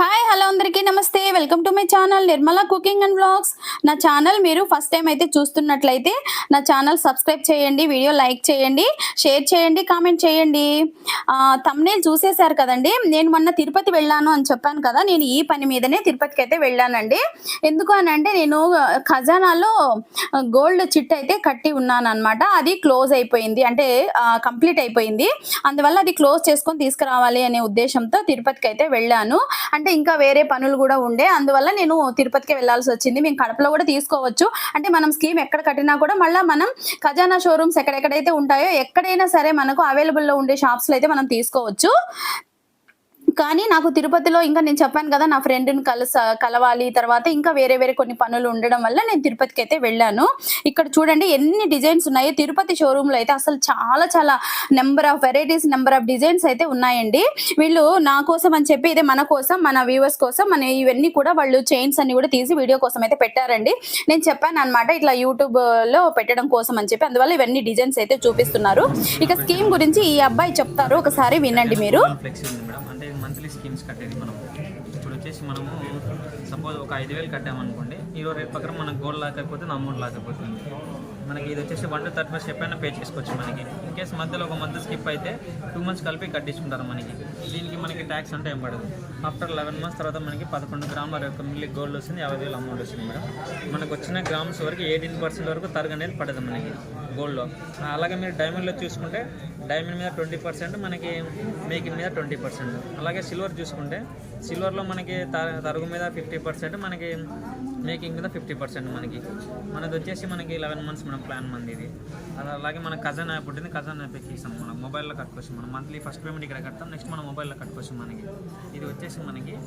Hi hello అందరికీ నమస్తే. Welcome to my channel Nirmala cooking and blogs నా channel మీరు ఫస్ట్ టైం అయితే చూస్తున్నట్లయితే నా ఛానల్ సబ్స్క్రైబ్ చేయండి వీడియో లైక్ చేయండి షేర్ చేయండి కామెంట్ చేయండి. తమ్నేల్ చూసేశారు కదండి. నేను మొన్న తిరుపతి వెళ్ళాను అని చెప్పాను కదా. నేను ఈ పని మీదనే తిరుపతికి అయితే వెళ్ళానండి. ఎందుకు అని అంటే నేను ఖజానాలో గోల్డ్ చిట్ అయితే కట్టి ఉన్నాను అనమాట అది క్లోజ్ అయిపోయింది. అంటే కంప్లీట్ అయిపోయింది. అందువల్ల అది క్లోజ్ చేసుకొని తీసుకురావాలి అనే ఉద్దేశంతో తిరుపతికి అయితే వెళ్ళాను. అంటే ఇంకా వేరే పనులు కూడా ఉండే. అందువల్ల నేను తిరుపతికి వెళ్ళాల్సి వచ్చింది. మేము కడపలో కూడా తీసుకోవచ్చు. అంటే మనం స్కీమ్ ఎక్కడ కట్టినా కూడా మళ్ళీ మనం ఖజానా షోరూమ్స్ ఎక్కడెక్కడైతే ఉంటాయో ఎక్కడైనా సరే మనకు అవైలబుల్లో ఉండే షాప్స్లో అయితే మనం తీసుకోవచ్చు. కానీ నాకు తిరుపతిలో ఇంకా నేను చెప్పాను కదా నా ఫ్రెండ్ని కలస కలవాలి తర్వాత ఇంకా వేరే వేరే కొన్ని పనులు ఉండడం వల్ల నేను తిరుపతికి అయితే వెళ్ళాను. ఇక్కడ చూడండి ఎన్ని డిజైన్స్ ఉన్నాయో తిరుపతి షోరూంలో అయితే అసలు చాలా చాలా number of varieties number of designs అయితే ఉన్నాయండి. వీళ్ళు నా కోసం అని చెప్పి ఇదే మన కోసం మన వ్యూవర్స్ కోసం మన ఇవన్నీ కూడా వాళ్ళు చైన్స్ అన్ని కూడా తీసి వీడియో కోసం అయితే పెట్టారండి. నేను చెప్పాను అనమాట ఇట్లా యూట్యూబ్లో పెట్టడం కోసం అని చెప్పి అందువల్ల ఇవన్నీ డిజైన్స్ అయితే చూపిస్తున్నారు. ఇక స్కీమ్ గురించి ఈ అబ్బాయి చెప్తారు ఒకసారి వినండి మీరు. ఫ్లెక్సీ కట్టేది మనం. ఇప్పుడు వచ్చేసి మనము సపోజ్ ఒక ఐదు వేలు కట్టామనుకోండి ఈరోజు రేపు పక్కన మనకు గోల్డ్ లాకపోతే అయిపోతుంది అమౌంట్ లాకపోతుంది మనకి ఇది వచ్చేసి వన్ టు థర్టీ ఫస్ట్ ఎప్పుడైనా పే చేసుకోవచ్చు మనకి. ఇన్ కేసు మధ్యలో ఒక మంత్ స్కిప్ అయితే టూ మంత్స్ కలిపి కట్టించుకుంటారు మనకి. దీనికి మనకి ట్యాక్స్ అంటే ఏం పడదు. ఆఫ్టర్ లెవెన్ మంత్స్ తర్వాత మనకి పదకొండు గ్రాముల యొక్క మిల్లీ గోల్డ్ వస్తుంది యాభై వేలు అమౌంట్ వస్తుంది మేడం. మనకు వచ్చిన గ్రామ్స్ వరకు ఎయిటీన్ పర్సెంట్ వరకు తరగనేది పడదు మనకి. గోల్డ్లో. అలాగే మీరు డైమండ్లో చూసుకుంటే డైమండ్ మీద ట్వంటీ పర్సెంట్ మనకి మేకింగ్ మీద ట్వంటీ పర్సెంట్. అలాగే సిల్వర్ చూసుకుంటే సిల్వర్లో మనకి త- తరుగు మీద ఫిఫ్టీ పర్సెంట్ మనకి మేకింగ్ మీద ఫిఫ్టీ పర్సెంట్ మనకి. మనది వచ్చేసి మనకి లెవెన్ మంత్స్ మనం ప్లాన్ మంది ఇది. అలాగే మన కజన్ యాప్ ఉంటుంది కజన్ యాప్ ఇస్తాం మనం మొబైల్లో కట్టుకోవచ్చు మనం. మంత్లీ ఫస్ట్ పేమెంట్ ఇక్కడ కడతాం నెక్స్ట్ మనం మొబైల్లో కట్టుకోవచ్చు మనకి. ఇది వచ్చేసి మనకి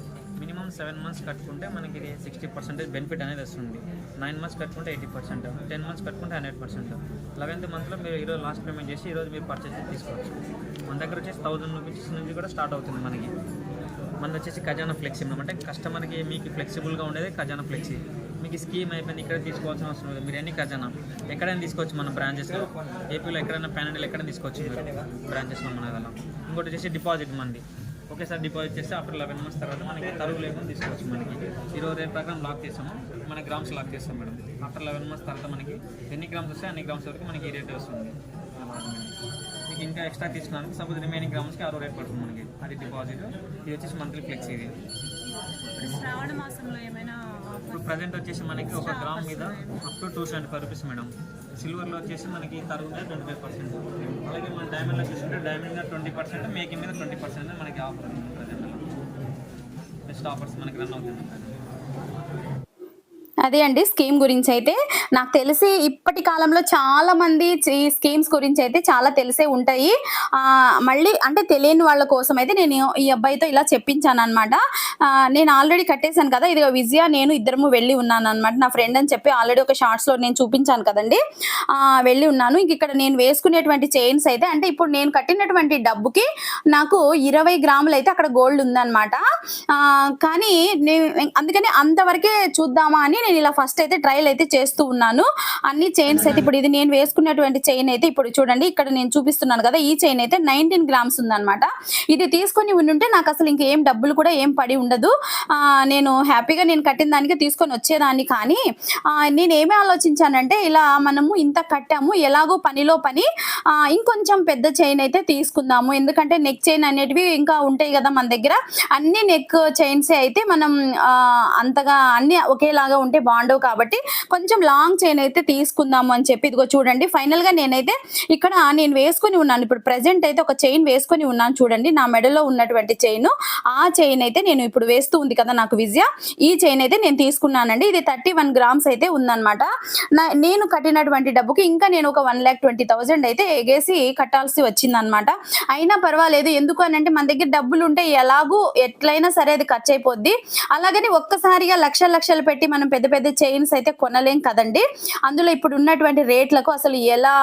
మినిమం సెవెన్ మంత్స్ కట్టుకుంటే మనకి ఇది సిక్స్టీ పర్సెంటేజ్ బెనిఫిట్ అనేది వస్తుంది. నైన్ మంత్స్ కట్టుకుంటే ఎయిటీ పర్సెంట్ టెన్ మంత్స్ కట్టుకుంటే హండ్రెడ్ పర్సెంట్. లెవెన్త్ మంత్లో మీరు ఈరోజు లాస్ట్ పేమెంట్ చేసి ఈరోజు మీరు పర్చేస్ తీసుకోవచ్చు. మన దగ్గర వచ్చేసి థౌజండ్ రూపీస్ నుంచి కూడా స్టార్ట్ అవుతుంది మనకి. మనది వచ్చేసి ఖజానా ఫ్లెక్సీ అంటే కస్టమర్కి మీకు ఫ్లెక్సిబుల్గా ఉండేది ఖజానా ఫ్లెక్సీ. మీకు స్కీమ్ అయిపోయింది ఇక్కడ తీసుకోవాల్సిన అవసరం లేదు. మీరు ఎన్ని ఖజానా? ఎక్కడైనా తీసుకోవచ్చు మన బ్రాంచెస్లో. ఏపీలో ఎక్కడైనా ప్యానెల్ ఎక్కడైనా తీసుకోవచ్చు మీరు బ్రాంచెస్లో మన దగ్గర. ఇంకోటి వచ్చేసి డిపాజిట్ మంది ఒకేసారి డిపాజిట్ చేస్తే ఆఫ్టర్ లెవెన్ మంత్స్ తర్వాత మనకి తరువు లేకుండా తీసుకోవచ్చు మనకి. ఈరోజు రేపు ప్రకారం లాక్ చేస్తాము మన గ్రామ్స్ లాక్ చేస్తాం మేడం. ఆఫ్టర్ లెవెన్ మంత్స్ తర్వాత మనకి ఎన్ని గ్రామ్స్ వస్తే అన్ని గ్రామ్స్ వరకు మనకి ఈ రేట్ వస్తుంది. మీకు ఇంకా ఎక్స్ట్రా తీసుకున్నాను. సపోజ్ రిమైనింగ్ గ్రామ్స్కి ఆరో రేట్ పడుతుంది మనకి. అది డిపాజిట్. ఇది వచ్చేసి మంత్లీ ఫ్లెక్స్ ఇది ఇప్పుడు శ్రావణ మాసంలో ఏమైనా ఇప్పుడు ప్రజెంట్ వచ్చేసి మనకి ఒక గ్రామ్ మీద up to two seventy five rupees madam సిల్వర్లో వచ్చేసి మనకి తరుగు మీద ట్వంటీ ఫైవ్ పర్సెంట్ అలాగే మన డైమండ్లో చూసుకుంటే డైమండ్ మీద ట్వంటీ పర్సెంట్ మేకింగ్ మీద ట్వంటీ పర్సెంట్ మనకి ఆఫర్ ఉంది ప్రజెంట్ బెస్ట్ ఆఫర్స్ మనకి రన్ అవుతుంది అదే అండి స్కీమ్ గురించి అయితే నాకు తెలిసి ఇప్పటి కాలంలో చాలా మంది ఈ స్కీమ్స్ గురించి అయితే చాలా తెలిసే ఉంటాయి. మళ్ళీ అంటే తెలియని వాళ్ళ కోసం అయితే నేను ఈ అబ్బాయితో ఇలా చెప్పించాను అనమాట నేను ఆల్రెడీ కట్టేశాను కదా ఇది విజయ నేను ఇద్దరము వెళ్ళి ఉన్నాను అనమాట నా ఫ్రెండ్ అని చెప్పి ఆల్రెడీ ఒక షార్ట్స్లో నేను చూపించాను కదండి. వెళ్ళి ఉన్నాను. ఇంక ఇక్కడ నేను వేసుకునేటువంటి చైన్స్ అయితే అంటే ఇప్పుడు నేను కట్టినటువంటి డబ్బుకి నాకు ఇరవై గ్రాములు అయితే అక్కడ గోల్డ్ ఉందన్నమాట. కానీ నేను అందుకని అంతవరకే చూద్దామా అని నేను ఇలా ఫస్ట్ అయితే ట్రయల్ అయితే చేస్తూ ఉన్నాను. అన్ని చైన్స్ అయితే ఇప్పుడు ఇది నేను వేసుకున్నటువంటి చైన్ అయితే ఇప్పుడు చూడండి ఇక్కడ నేను చూపిస్తున్నాను కదా ఈ చైన్ అయితే నైన్టీన్ గ్రామ్స్ ఉందనమాట ఇది తీసుకొని ఉండుంటే నాకు అసలు ఇంకేం డబ్బులు కూడా ఏం పడి ఉండదు. నేను హ్యాపీగా నేను కట్టిన దానికి తీసుకొని వచ్చేదాన్ని కానీ నేను ఏమి ఆలోచించానంటే ఇలా మనము ఇంత కట్టాము ఎలాగో పనిలో పని ఇంకొంచెం పెద్ద చైన్ అయితే తీసుకుందాము. ఎందుకంటే నెక్ చైన్ అనేటివి ఇంకా ఉంటాయి కదా మన దగ్గర. అన్ని నెక్ చైన్స్ అయితే మనం అంతగా అన్ని ఒకేలాగా ఉంటే బాగుండవు కాబట్టి కొంచెం లాంగ్ చైన్ అయితే తీసుకుందాము అని చెప్పి ఇదిగో చూడండి. ఫైనల్గా నేనైతే ఇక్కడ నేను వేసుకొని ఉన్నాను. ఇప్పుడు ప్రెసెంట్ అయితే ఒక చైన్ వేసుకొని ఉన్నాను చూడండి. నా మెడలో ఉన్నటువంటి చైన్ ఆ చైన్ అయితే నేను ఇప్పుడు వేస్తూ ఉంది కదా నాకు విజయ. ఈ చైన్ అయితే నేను తీసుకున్నానండి. ఇది థర్టీ వన్ గ్రామ్స్ అయితే ఉందన్నమాట. నేను కట్టినటువంటి డబ్బుకి ఇంకా నేను ఒక వన్ ల్యాక్ ట్వంటీ థౌసండ్ అయితే ఎగేసి కట్టాల్సి వచ్చిందనమాట అయినా పర్వాలేదు. ఎందుకు అని అంటే మన దగ్గర డబ్బులు ఉంటే ఎలాగూ ఎట్లయినా సరే అది ఖర్చు అయిపోద్ది. అలాగని ఒక్కసారిగా లక్షల లక్షలు పెట్టి మనం పెద్ద పెద్ద చైన్స్ అయితే కొనలేం కదండి. అందులో ఇప్పుడు ఉన్నటువంటి రేట్లకు అసలు ఎలా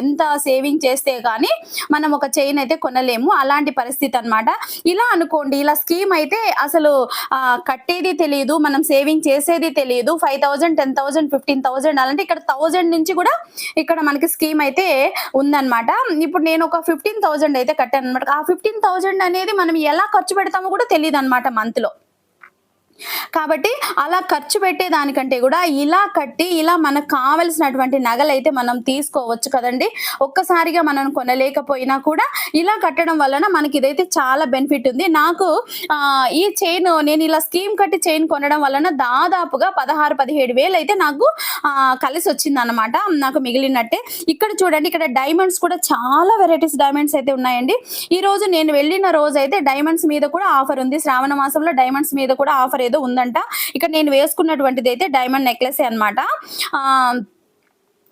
ఎంత సేవింగ్ చేస్తే కానీ మనం ఒక చైన్ అయితే కొనలేము. అలాంటి పరిస్థితి అన్నమాట. ఇలా అనుకోండి ఇలా స్కీమ్ అయితే అసలు కట్టేది తెలియదు మనం సేవింగ్ చేసేది తెలియదు five thousand ten thousand fifteen thousand అలాంటి ఇక్కడ థౌజండ్ నుంచి కూడా ఇక్కడ మనకి స్కీమ్ అయితే ఉందన్నమాట. ఇప్పుడు నేను ఒక ఫిఫ్టీన్ థౌజండ్ అయితే కట్టాను అనమాట ఆ ఫిఫ్టీన్ థౌజండ్ అనేది మనం ఎలా ఖర్చు పెడతామో కూడా తెలియదు అనమాట మంత్లో. కాబట్టి అలా ఖర్చు పెట్టే దానికంటే కూడా ఇలా కట్టి ఇలా మనకు కావలసినటువంటి నగలు అయితే మనం తీసుకోవచ్చు కదండి. ఒక్కసారిగా మనం కొనలేకపోయినా కూడా ఇలా కట్టడం వలన మనకి ఇదైతే చాలా బెనిఫిట్ ఉంది. నాకు ఈ చైన్ నేను ఇలా స్కీమ్ కట్టి చైన్ కొనడం వలన దాదాపుగా పదహారు పదిహేడు వేలు అయితే నాకు కలిసి వచ్చింది అనమాట నాకు మిగిలినట్టే. ఇక్కడ చూడండి ఇక్కడ డైమండ్స్ కూడా చాలా వెరైటీస్ డైమండ్స్ అయితే ఉన్నాయండి. ఈ రోజు నేను వెళ్ళిన రోజు అయితే డైమండ్స్ మీద కూడా ఆఫర్ ఉంది. శ్రావణ మాసంలో డైమండ్స్ మీద కూడా ఆఫర్ ఏదో ఉందంట. ఇక్కడ నేను వేసుకున్నటువంటిది అయితే డైమండ్ నెక్లెస్ అనమాట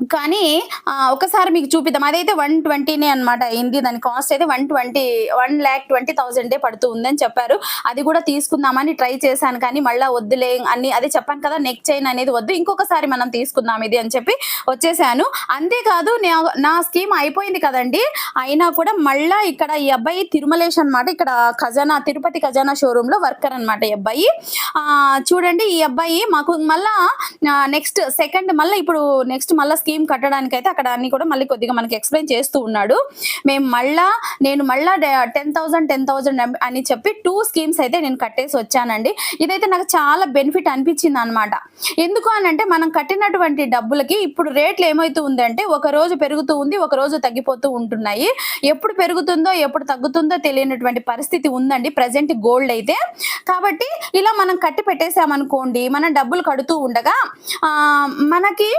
కానీ ఒకసారి మీకు చూపిద్దాం. అదైతే వన్ ట్వంటీనే అనమాట అయింది. దాని కాస్ట్ అయితే one twenty one lakh twenty థౌసండే పడుతూ ఉందని చెప్పారు. అది కూడా తీసుకుందామని ట్రై చేశాను కానీ మళ్ళీ వద్దులే అని అదే చెప్పాను కదా నెక్ చైన్ అనేది వద్దు ఇంకొకసారి మనం తీసుకుందాం ఇది అని చెప్పి వచ్చేసాను. అంతేకాదు నా- నా స్కీమ్ అయిపోయింది కదండి. అయినా కూడా మళ్ళా ఇక్కడ ఈ అబ్బాయి తిరుమలేష్ అన్నమాట. ఇక్కడ ఖజానా తిరుపతి ఖజానా షోరూమ్లో వర్కర్ అనమాట ఈ అబ్బాయి. చూడండి ఈ అబ్బాయి మాకు మళ్ళా నెక్స్ట్ సెకండ్ మళ్ళీ ఇప్పుడు నెక్స్ట్ మళ్ళీ స్కీమ్ కట్టడానికి అయితే అక్కడ అన్ని కూడా మళ్ళీ కొద్దిగా మనకి ఎక్స్ప్లెయిన్ చేస్తూ ఉన్నాడు. మేము మళ్ళా నేను మళ్ళా టెన్ థౌసండ్ టెన్ థౌసండ్ అని చెప్పి టూ స్కీమ్స్ అయితే నేను కట్టేసి వచ్చానండి. ఇదైతే నాకు చాలా బెనిఫిట్ అనిపించింది అనమాట ఎందుకు అని అంటే మనం కట్టినటువంటి డబ్బులకి ఇప్పుడు రేట్లు ఏమవుతూ ఉందంటే ఒక రోజు పెరుగుతూ ఉంది ఒక రోజు తగ్గిపోతూ ఉంటున్నాయి. ఎప్పుడు పెరుగుతుందో ఎప్పుడు తగ్గుతుందో తెలియనటువంటి పరిస్థితి ఉందండి ప్రజెంట్ గోల్డ్ అయితే. కాబట్టి ఇలా మనం కట్టి పెట్టేసామనుకోండి మనం డబ్బులు కడుతూ ఉండగా మనకి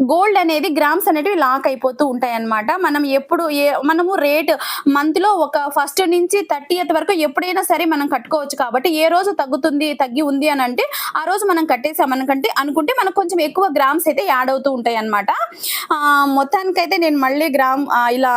గోల్డ్ అనేది గ్రామ్స్ అనేటివి లాక్ అయిపోతూ ఉంటాయి అనమాట మనం ఎప్పుడు ఏ మనము రేట్ మంత్లో ఒక ఫస్ట్ నుంచి థర్టీ వరకు ఎప్పుడైనా సరే మనం కట్టుకోవచ్చు కాబట్టి ఏ రోజు తగ్గుతుంది తగ్గి ఉంది అని అంటే ఆ రోజు మనం కట్టేసామనుకంటే అనుకుంటే మనకు కొంచెం ఎక్కువ గ్రామ్స్ అయితే యాడ్ అవుతూ ఉంటాయి అనమాట మొత్తానికైతే నేను మళ్ళీ గ్రామ్ ఇలా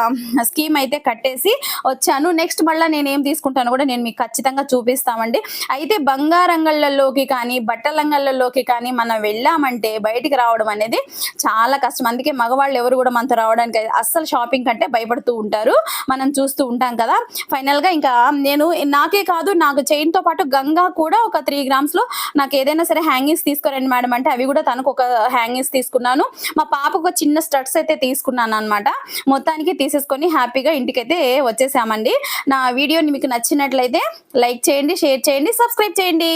స్కీమ్ అయితే కట్టేసి వచ్చాను. నెక్స్ట్ మళ్ళీ నేను ఏం తీసుకుంటాను కూడా నేను మీకు ఖచ్చితంగా చూపిస్తామండి. అయితే బంగారంగళ్ళలోకి కానీ బట్టలంగళ్ళలోకి కానీ మనం వెళ్ళామంటే బయటికి రావడం అనేది చాలా కష్టం. అందుకే మగవాళ్ళు ఎవరు కూడా మనతో రావడానికి అస్సలు షాపింగ్ కంటే భయపడుతూ ఉంటారు. మనం చూస్తూ ఉంటాం కదా. ఫైనల్గా ఇంకా నేను నాకే కాదు నాకు చైన్తో పాటు గంగా కూడా ఒక త్రీ గ్రామ్స్లో నాకు ఏదైనా సరే హ్యాంగింగ్స్ తీసుకురండి మేడం అంటే అవి కూడా తనకు ఒక హ్యాంగింగ్స్ తీసుకున్నాను. మా పాపకు ఒక చిన్న స్టడ్స్ అయితే తీసుకున్నాను అనమాట మొత్తానికి తీసేసుకొని హ్యాపీగా ఇంటికైతే వచ్చేసామండి. నా వీడియోని మీకు నచ్చినట్లయితే లైక్ చేయండి షేర్ చేయండి సబ్స్క్రైబ్ చేయండి.